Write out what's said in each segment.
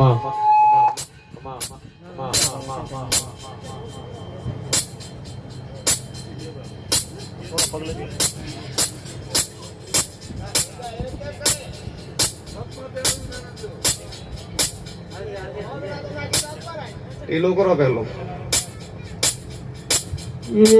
On. ઢીલો કરો પેલો મારો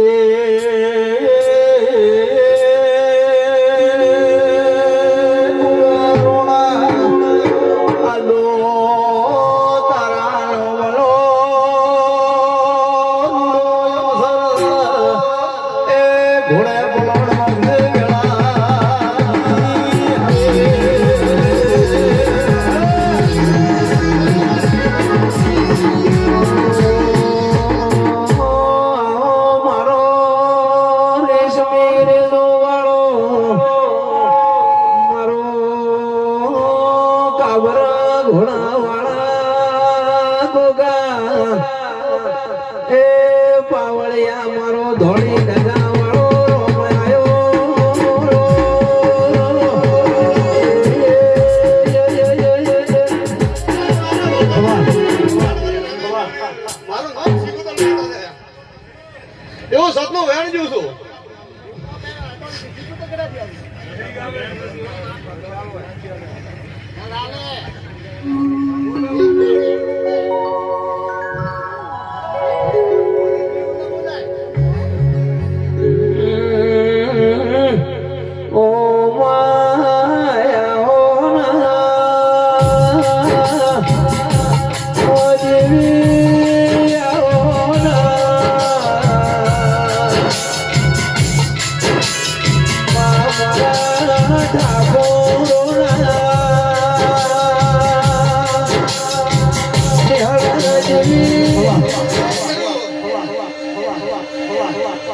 ઘોડા વાળા ગોગા. એ પાવળિયા મારો ધોળી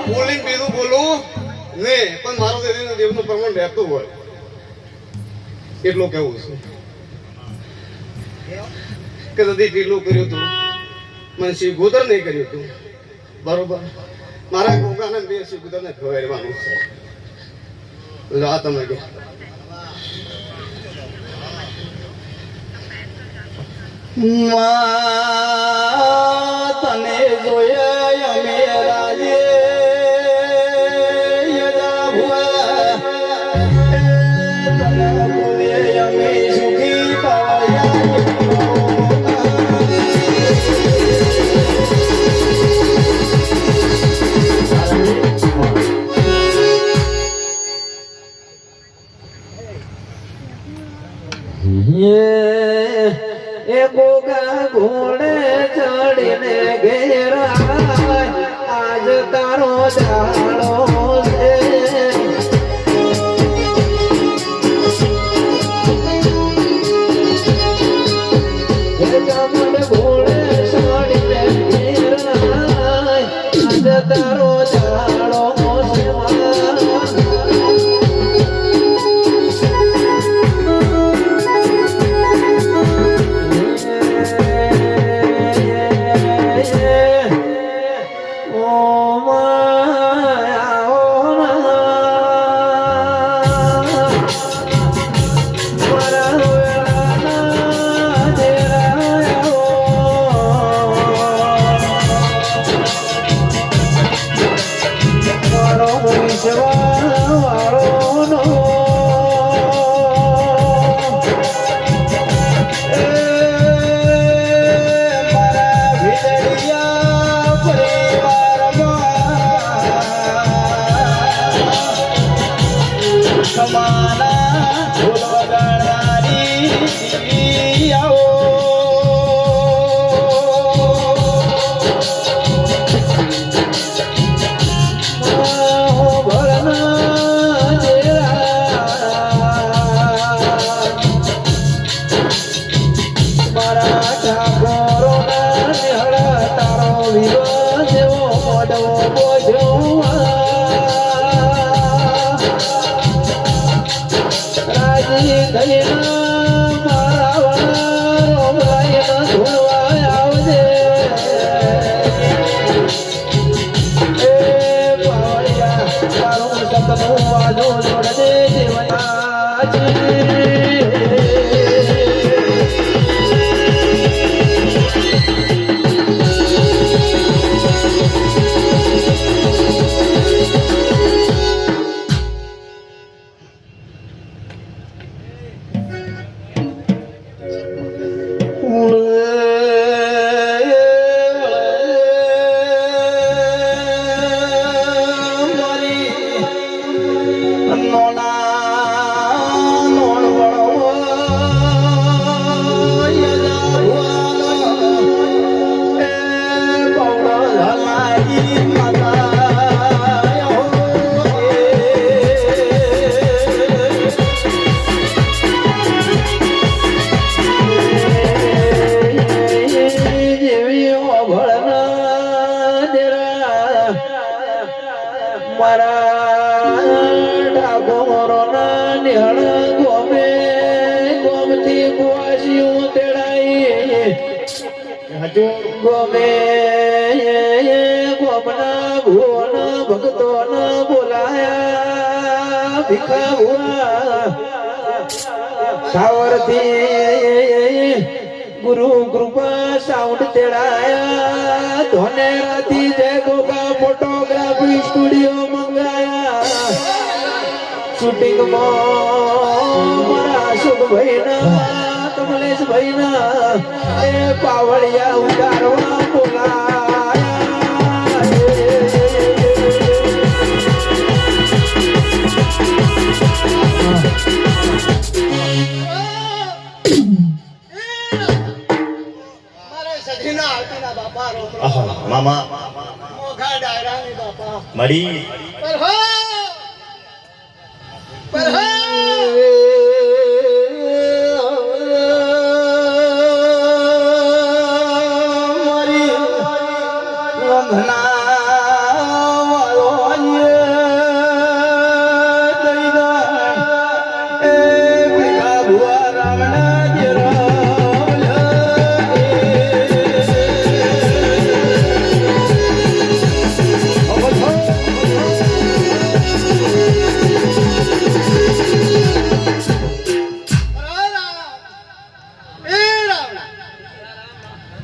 બોલીને બીજું બોલું ને, પણ મારું એનું દેવનું પ્રમાણ રહેતું હોય. એટલું કેવું છે. કે દદી ઢીલું કર્યું હતું મને શિવ ગોદર નહીં કર્યું હતું બરોબર. મારા ગોગાને બે શિવ ગોદરને ખવડાવવાનું છે આ તમે કે તને જોયા અમે રાજે રાજી થઈને સાવરથી ગુરુ કૃપા સાઉન્ડ તેડાયા. ધોનેરાથી જય ગોગા ફોટોગ્રાફી સ્ટુડિયો મંગાયા. શૂટિંગ મારા અશોકભાઈના કમલેશભાઈના, એ પાવળિયા ઉતારવા બોલાયા. બાપા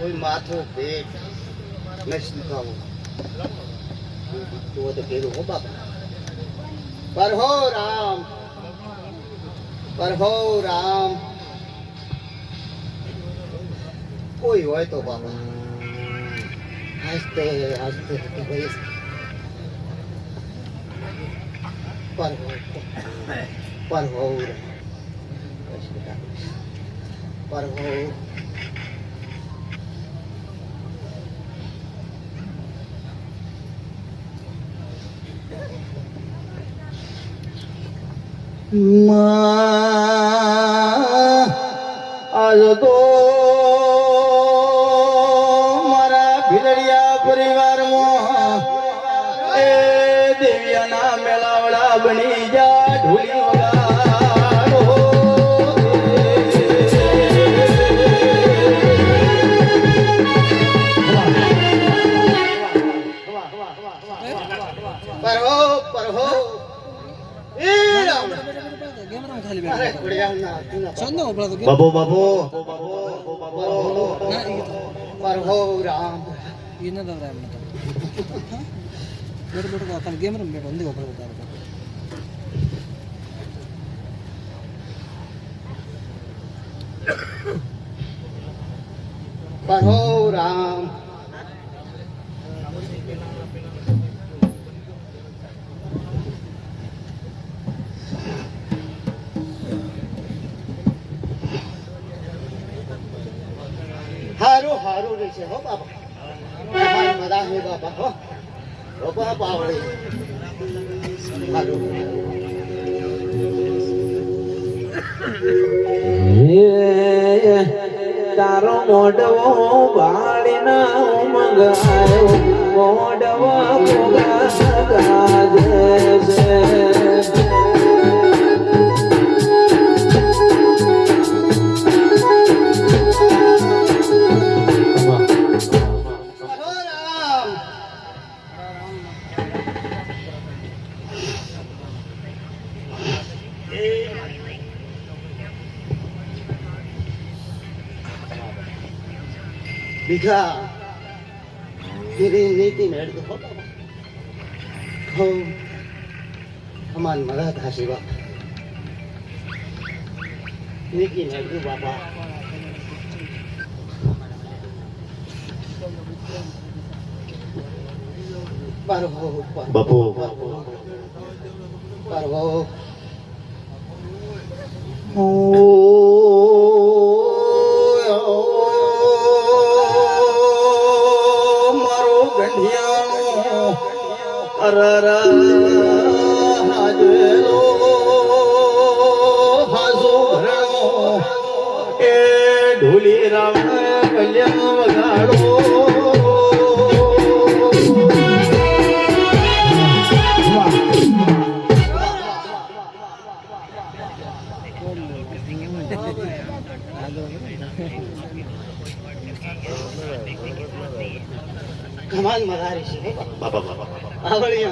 કોઈ માથું પેટ નથી દુખાવું તું તો કેવું હો બાપા પર હો રામ પર હો રામ કોઈ હોય તો બાપા હસતે હસતે ભાઈ પર હો પર હો બસ બેટા પર હો આજ તો મારા ભીલડિયા પરિવારમાં એ દેવિયાના મેળાવડા બની જા ઢોલી બાબો બાબો પરહો રામ ಇನ್ನದವ್ರ ಬೇಡ ಬೇಡ ಒಂದೇ ಒಬ್ಬರು તારો મોઢવો બાળીના મંગાયો મોઢવો મોગા ગાજે છે. બીઘા તેરી નીતિ મેળ દો હો બાબા હો હમાન મદદ હાસી બાપ. નીતિ મેળ દો બાપા. પરહો બાપુ પરહો ઢોલી રામ કલ્યાણ વગાડો કમાલ મગારી છે બાબા બાબા આવળિયા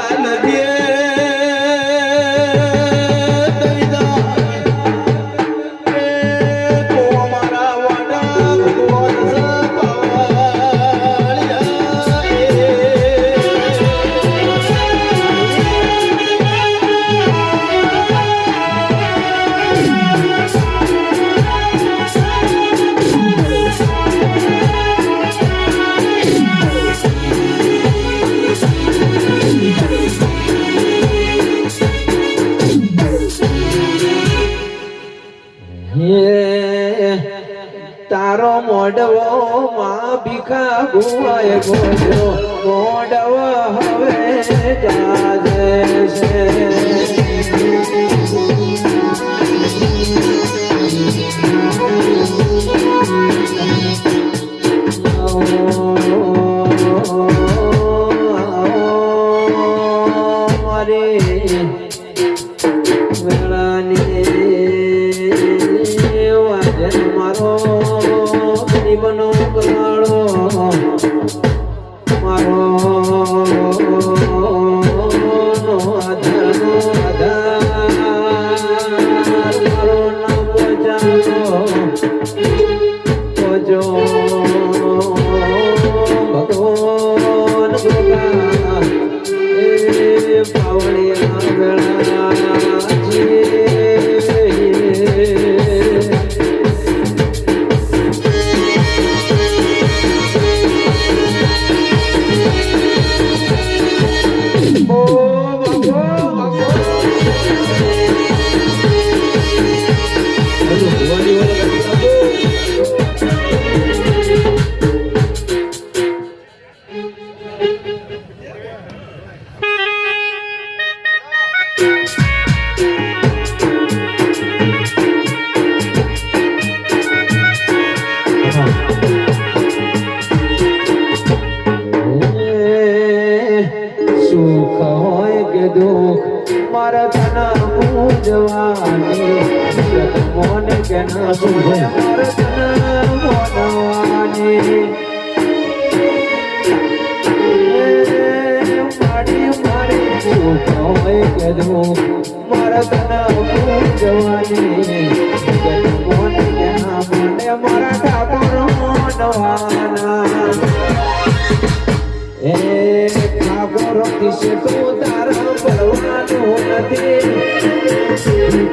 હોય ગોજો ગોડવ હવે જાજે છે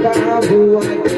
Tá voando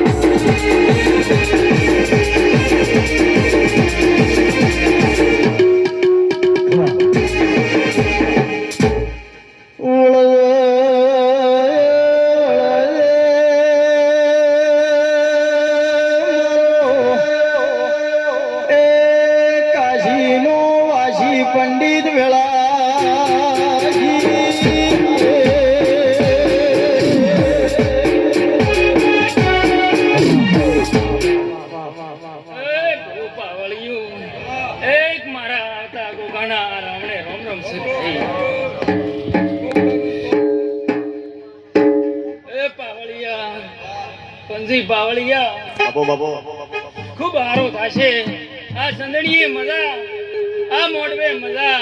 બાપો બાપો ખૂબ સારો થશે. આ સંદણીએ મજા આ મોડવે મજા.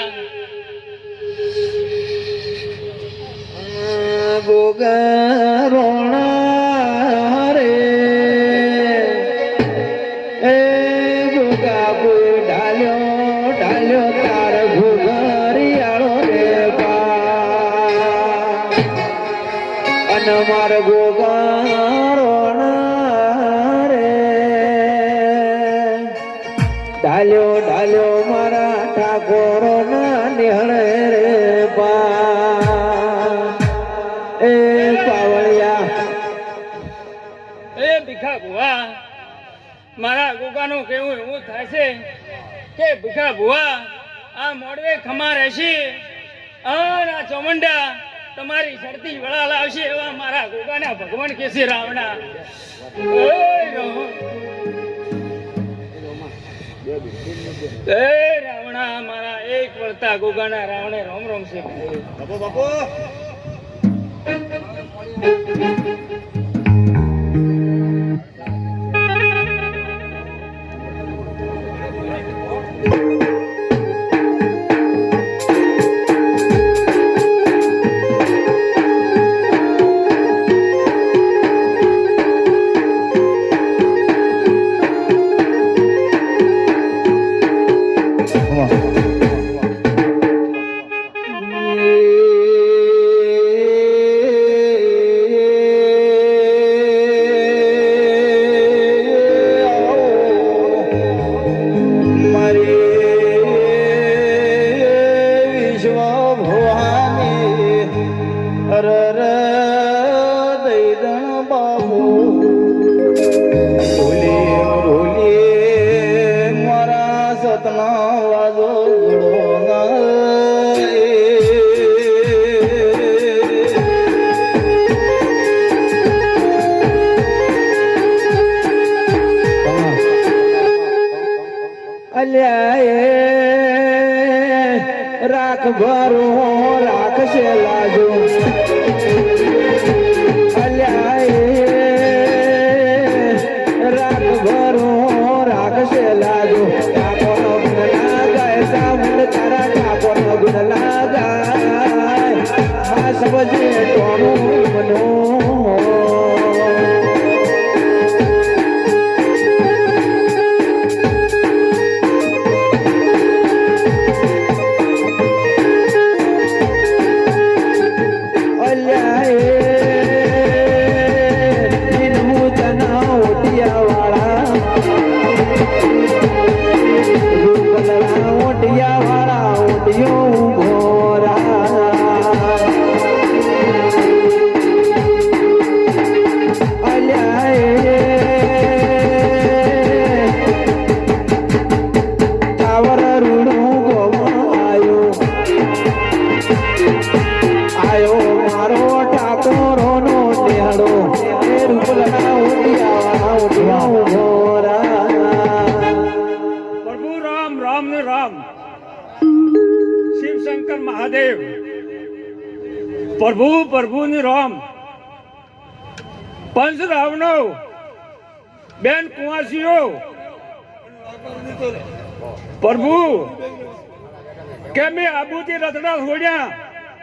ગોગા રોણા છે કે ભૂખા ભુવા, આ મોડવે ખમા રહેશે. અને આ ચોમંડા તમારી શરતી વળા લાવશે એવા મારા ગોગાના ભગવાન કેસી રાવણા. એ રાવણા, મારા એક વળતા ગોગાના રાવણે રોમ રોમ છે. મારી हमें अरे કુંવાસીઓ પ્રભુ કે મેં આબુથી રતડા છોડ્યા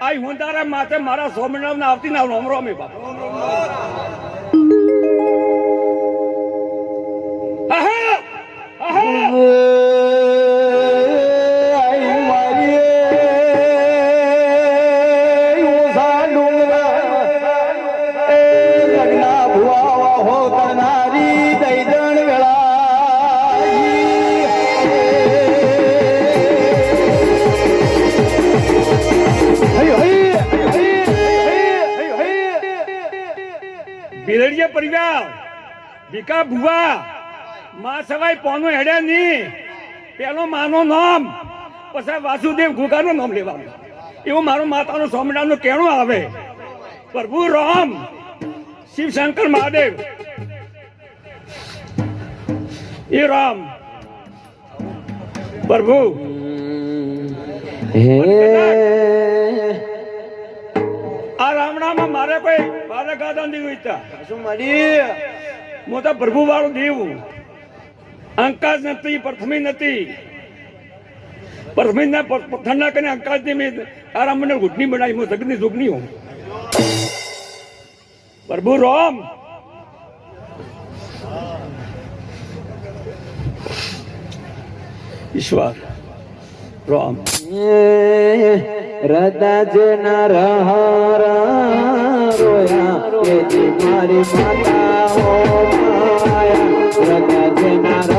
આ હું તારા માથે મારા સોમનાથ આવતી ના રોમ રોમે બાપા. માં હેડે નહીં? પેલો માનો નામ. પછી વાસુદેવ ગુગાનું નામ લેવાનું. એવું મારું માતાનું સ્વામિનારાયણનું કેણું આવે. પ્રભુ રામ. શિવશંકર મહાદેવ. એ રામ. પ્રભુ. હે. આ રામણામાં મારે કોઈ મારે ગાદા દીવું ઈચ્છા. શું મળી હું તો પ્રભુ વાળું દેવ અંકાજ નથી, પ્રથમી નથી. પ્રથમી ઠંડા કરીને અંકાળથી મેં તારા મને ઘૂંટણી બનાવી, હું જગતની જોગની હું પ્રભુ રામ. ઈશ્વર, રામ. રદજ ન રોયા કેજી મારી માતા હો માયા, રદા જેના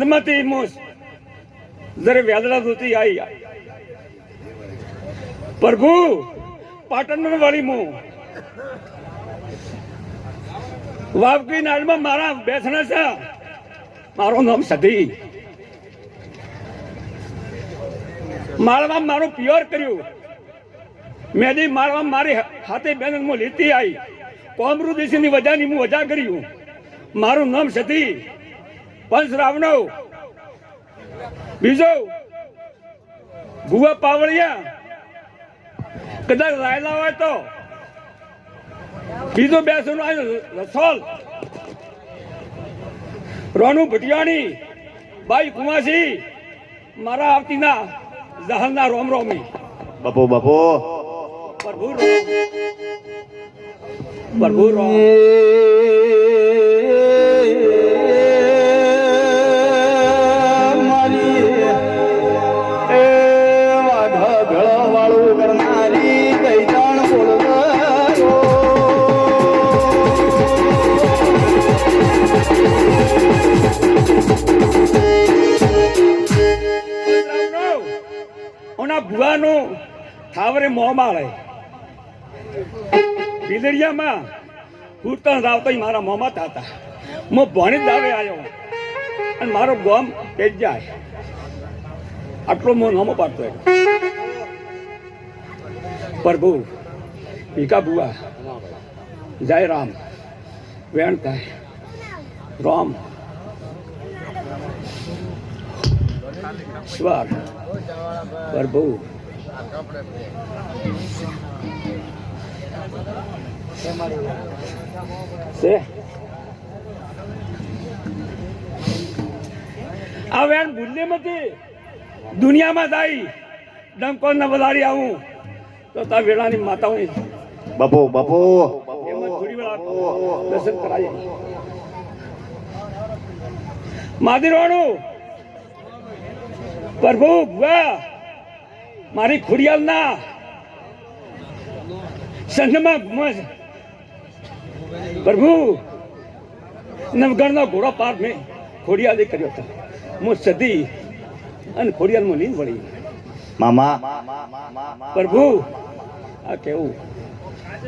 સંતમતી મોસ. ધોતી આઈ. પ્રભુ પાટણ વાળી મો. વાપકી નાડમાં મારા બેસણા છે. મારું નામ સધી. માળવા મારું પ્યોર કર્યું. મેદી માળવા મારી હાથે બેન હું લીધી આવી કોમરુ દેશની વજાની હું વજા કર્યું. મારું નામ સતી પંચ રાવણો. બીજો ભુવા પાવળિયા. કદાચ રાયલા હોય તો. બીજો બેસું રસોલ. રોનુ ભટિયાણી. બાઈ કુમાસી. મારા આવતીના જહાલના રોમ રોમી બાપો બાપો. પ્રભુ રોમ. પ્રભુ રામ. થાવરે મોમાળે બિલડિયામાં કૂટણ રાવતો મારા મોમાં હતા હું ભણી દાવે આવ્યો અને મારો ગોમ તે જાય. આટલો મો નમો પાડતો પ્રભુ ભીકા બુવા જય રામ. વેણ થાય. રામ. સ્વાર. પ્રભુ આ વેણ બુદ્ધિમતી દુનિયામાં જાય ડંકો ને વધારી આવું. તો તા વેળાની માતા બાપુ બાપુ. એમાં થોડી વાર દર્શન કરાય. માદીરવાણું પ્રભુ ભુવા. મારી ખુડિયાલ ના સંઘમાં પ્રભુ પ્રભુ નવગણનો ઘોડો પાર મેં ખોડિયાલે કર્યો હતો. હું સદી અને ખોડિયાલમાં લીન વળી. મામા. પ્રભુ આ કેવું?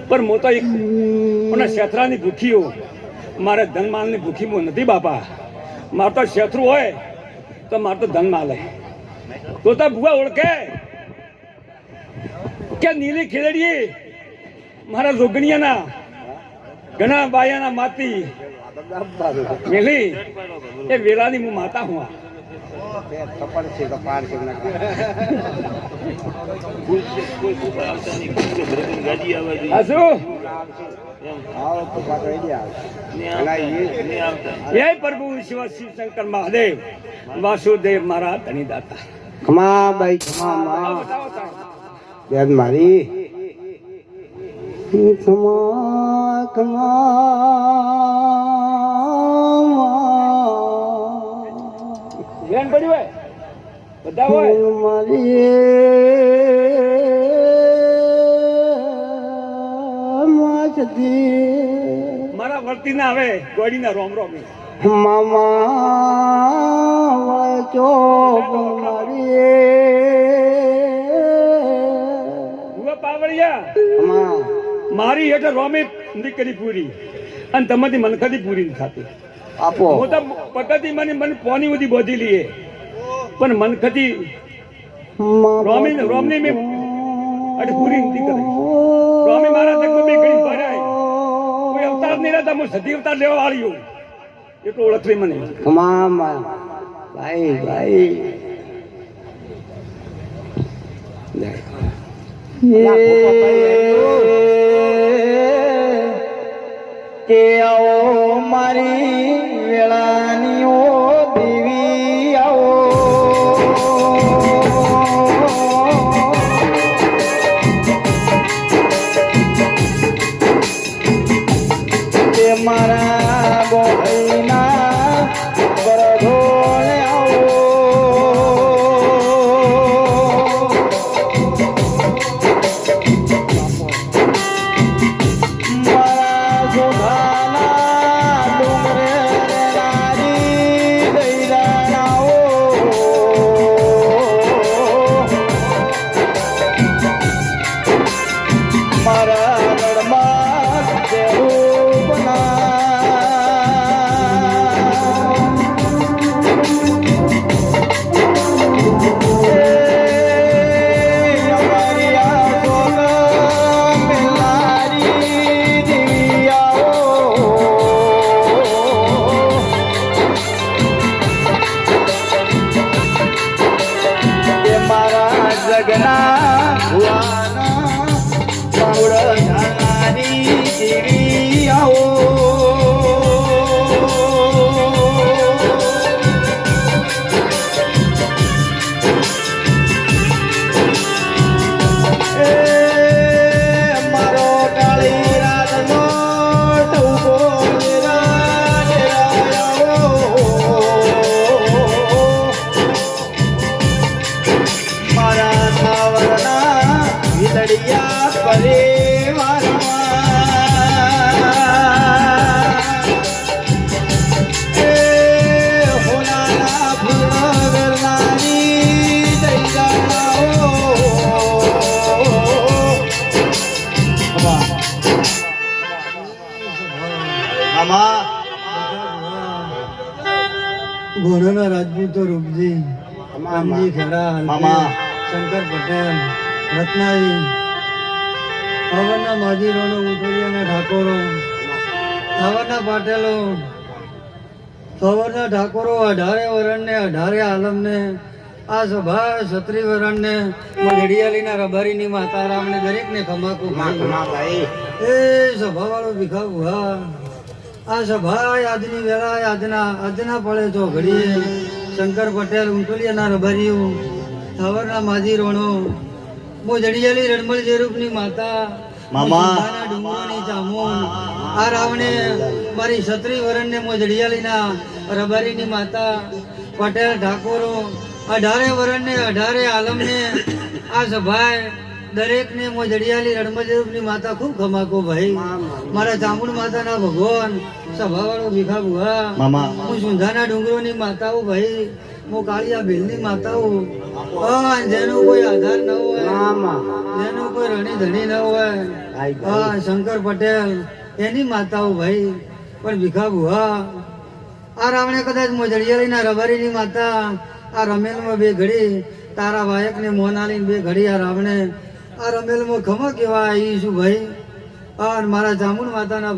પણ હું તો એક મને શેથરાની ભૂખીઓ મારે ધનમાલની ભૂખી નથી બાપા. મારે તો શેથરું હોય તો મારે તો ધનમાલ હે તો તો ભૂવા ઓળખે. કે નીલી ખીલડીએ મારા જોગણિયાના ઘણા બાયાના માતી મેલી. એ વેલાની હું માતા હું પ્રભુ શિવ શિવ શંકર મહાદેવ વાસુદેવ મારા ધણી દાતા. ખમા ભાઈ ખમા બેન મારી? પડ્યું હોય? બધા હોય? મારી મારા વર્તી ના આવે ગોડી ના રોમ રોમ. મામા ચો મારી. મારી હેઠળ રોમે દીકરી પૂરી અને તમારી મનખતી પૂરી થતી. આપો. હું તો પકડતી મને મને પોની બધી બોધી લઈએ પણ મનખતી રોમી રોમની મેં અરે પૂરી નથી કરી. રોમી મારા તક બે ઘડી ભરાય. કોઈ અવતાર નહીં રહેતા હું સદી અવતાર લેવા વાળ્યો એટલું ઓળખવી મને. મામા ભાઈ ભાઈ. કે આવો મારી વેળાની મારા ઘોડાના રાજપૂતો રૂપજી રામજી ખેડા. શંકર પટેલ રત્નાજી પવનના માજીરોનો ઉઠોડિયાના ઠાકોરો સાવરના પાટેલો પવનના ઠાકોરો અઢારે વરણને અઢારે આલમને આ સભા છત્રી વરણને ઘડિયાળીના રબારીની માતા રામને દરેકને ખમાકુ એ સભા વાળો ભીખા. ભુવા આ સભા આજની વેળા આજના આજના પડે છો ઘડીએ શંકર પટેલ ઉંટોલિયાના રબારીઓ સાવરના માજી રોણો મો જડિયાલી રણમલ જેરૂપની માતા મામા ડુંગરોની ચામુન આ રાવણે મારી છત્રી વરણને મો જડિયાલીના રબારીની માતા પટેલ ઠાકોરો અઢારે વરણને અઢારે આલમને આ સભાએ દરેકને મો જડિયાલી રણમજરૂપની માતા ખૂબ ખમાકો ભાઈ. મારા ચામુંડ માતાના ભગવાન સભાવાળો ભીખા ભુવા હું સુંધાના ડુંગરોની માતાઓ ભાઈ. હું કાળિયા ભીલની માતાઓ. હા જેનો કોઈ આધાર ન હોય જેનો કોઈ રણી ધણી ન હોય. હા શંકર પટેલ એની માતાઓ ભાઈ. પણ ભીખા ભુવા આ રાવણે કદાચ મોજડિયાળીના રબારીની માતા આ રમેલમાં બે ઘડી તારા વાયકને મોનાલીને બે ઘડી આ રાવણે. આ રમેલમાં ખમા કેવા આવી છું ભાઈ? આ મારા જામુન માતાના